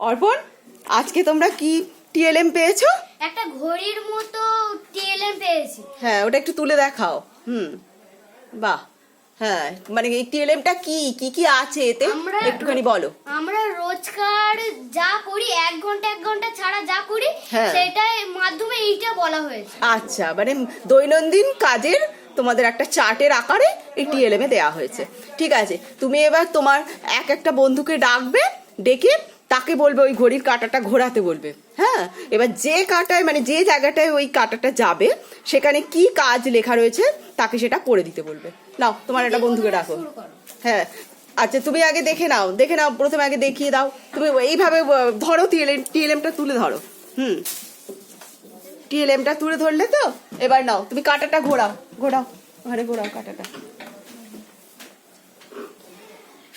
অর্পণ আজকে তোমরা কি টিএলএম পেয়েছ? একটা ঘড়ির মতো টিএলএম পেয়েছি। হ্যাঁ ওটা একটু তুলে দেখাও। হুম। বাহ। হ্যাঁ মানে এই টিএলএমটা কি? কি কি আছে এতে? একটুখানি বলো। আমরা রোজকার যা করি এক ঘণ্টা এক ঘণ্টা ছাড়া যা করি হ্যাঁ। সেটার মাধ্যমে এইটা বলা হয়েছে। আচ্ছা মানে দৈনন্দিন কাজের তোমাদের একটা চার্টের আকারে এই টিএলএম এ দেওয়া হয়েছে। ঠিক আছে তুমি এবার তোমার এক একটা বন্ধুকে ডাকবে ডেকে তাকে বলবে ওই ঘড়ির কাঁটাটা ঘোরাতে বলবে। হ্যাঁ? এবার যে কাঁটায় মানে যে জায়গাটায় ওই কাঁটাটা যাবে, সেখানে কি কাজ লেখা রয়েছে, তাকে সেটা করে দিতে বলবে। নাও, তোমার একটা বন্ধুকে ডাকো। হ্যাঁ। আচ্ছা তুমি আগে দেখে নাও দেখে নাও, প্রথমে আগে দেখিয়ে দাও। তুমি এইভাবে ধরো টিএলএম, টিএলএমটা তুলে ধরো। হুম। টিএলএমটা তুলে ধরলে তো, এবার নাও, তুমি কাঁটাটা ঘোরাও ঘোরাও, ঘরে ঘোরাও কাঁটাটা।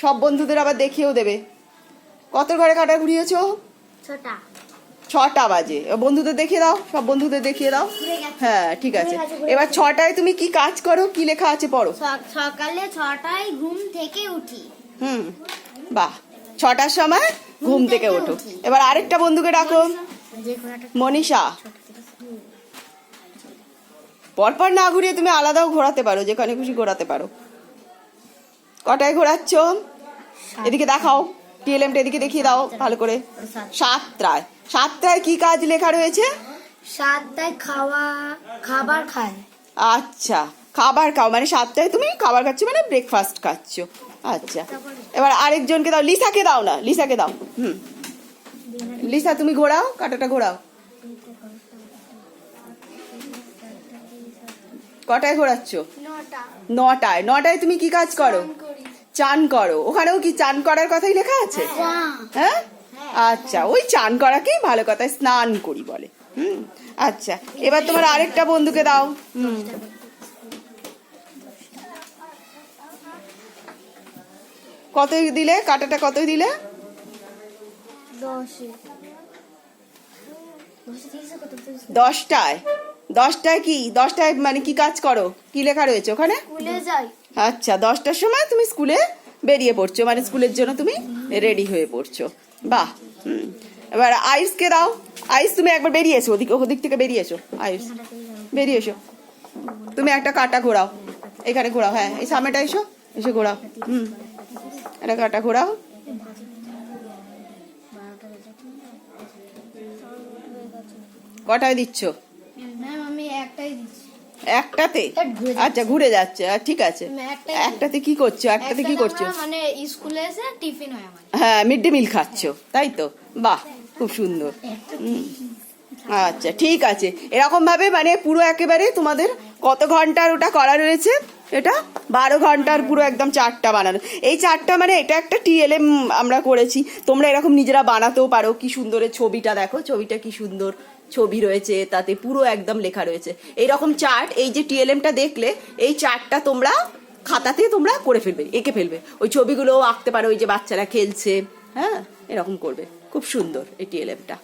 সব বন্ধুদের আবার দেখিয়েও দেবে। কত ঘরে কাঁটা ঘুরিয়েছো? ছটা। ছটা বাজে। বন্ধুদের দেখিয়ে দাও সব বন্ধুদের দেখিয়ে দাও। হ্যাঁ ঠিক আছে। এবার ছটায় তুমি কি কাজ করো কি লেখা আছে পড়ো? সকালে ছটায় ঘুম থেকে উঠি। হুম বাহ। ছটার সময় ঘুম থেকে ওঠো। এবার আরেকটা বন্ধুকে ডাকো। মনীষা। পরপর না ঘুরিয়ে তুমি আলাদাও ঘোরাতে পারো যেখানে খুশি ঘোরাতে পারো। কটায় ঘোরাচ্ছ? এদিকে দেখাও। টিএলএমটা এদিকে দেখিয়ে দাও ভালো করে। সাতটায়। সাতটায়। কি কাজ লেখা রয়েছে? সাতটায় খাওয়া খাবার খায়। আচ্ছা খাবার খাও। মানে সাতটায় তুমি খাবার খাচ্ছ মানে ব্রেকফাস্ট খাচ্ছ। আচ্ছা। এবার আরেকজনকে দাও। লিসাকে দাও না। লিসাকে দাও। হুম। লিসা তুমি ঘোরাও কাটাটা ঘোরাও। কটায় ঘোরাচ্ছ? নটায়। নটায় তুমি কি কাজ করো। চান করো। ওখানেও কি চান করার কথাই লেখা আছে? হ্যাঁ। আচ্ছা ওই চান করাকেই ভালো কথায় স্নান করি বলে। হুম আচ্ছা এবার তোমার আরেকটা বন্ধুকে দাও। হুম। কতই দিলে? কাটাটা কতই দিলে? কত দশটায়। দশটায় কি? দশটায় মানে কি কাজ করো? কি লেখা রয়েছে ওখানে? যাই। আচ্ছা দশটার সময় তুমি স্কুলে বেরিয়ে পড়ছো মানে স্কুলের জন্য তুমি রেডি হয়ে পড়ছো। বাহ, হুম। এবার আয়ুষকে দাও? আয়ুষ তুমি একবার বেরিয়ে এসো, ওদিক ওদিক থেকে বেরিয়ে এসো। আয়ুষ বেরিয়ে এসো। তুমি একটা কাটা ঘোরাও, এখানে ঘোরাও হ্যাঁ এই সামনেটা এসো, এসে ঘোরাও, হুম। একটা কাটা ঘোরাও। কটায় দিচ্ছ? একটাতে। আচ্ছা ঘুরে যাচ্ছে। ঠিক আছে। একটাতে কি করছ? একটাতে কি করছ? মানে স্কুলে এসে টিফিন হয় আমার হ্যাঁ মিড ডে মিল খাচ্ছ। তাই তো? বাহ খুব সুন্দর। আচ্ছা ঠিক আছে। এরকম ভাবে মানে পুরো একেবারে তোমাদের কত ঘণ্টার ওটা করা রয়েছে? এটা বারো ঘণ্টার পুরো একদম চারটা বানানো। এই চারটা মানে এটা একটা টিএলএম আমরা করেছি। তোমরা এরকম নিজেরা বানাতেও পারো। কি সুন্দরের ছবিটা দেখো। ছবিটা কি সুন্দর। ছবি রয়েছে, তাতে পুরো একদম লেখা রয়েছে। এইরকম চার্ট এই যে টিএলএমটা দেখলে, এই চার্টটা তোমরা খাতাতে তোমরা করে ফেলবে, এঁকে ফেলবে। ওই ছবিগুলো আঁকতে পারো, ওই যে বাচ্চারা খেলছে হ্যাঁ এরকম করবে। খুব সুন্দর এই টিএলএমটা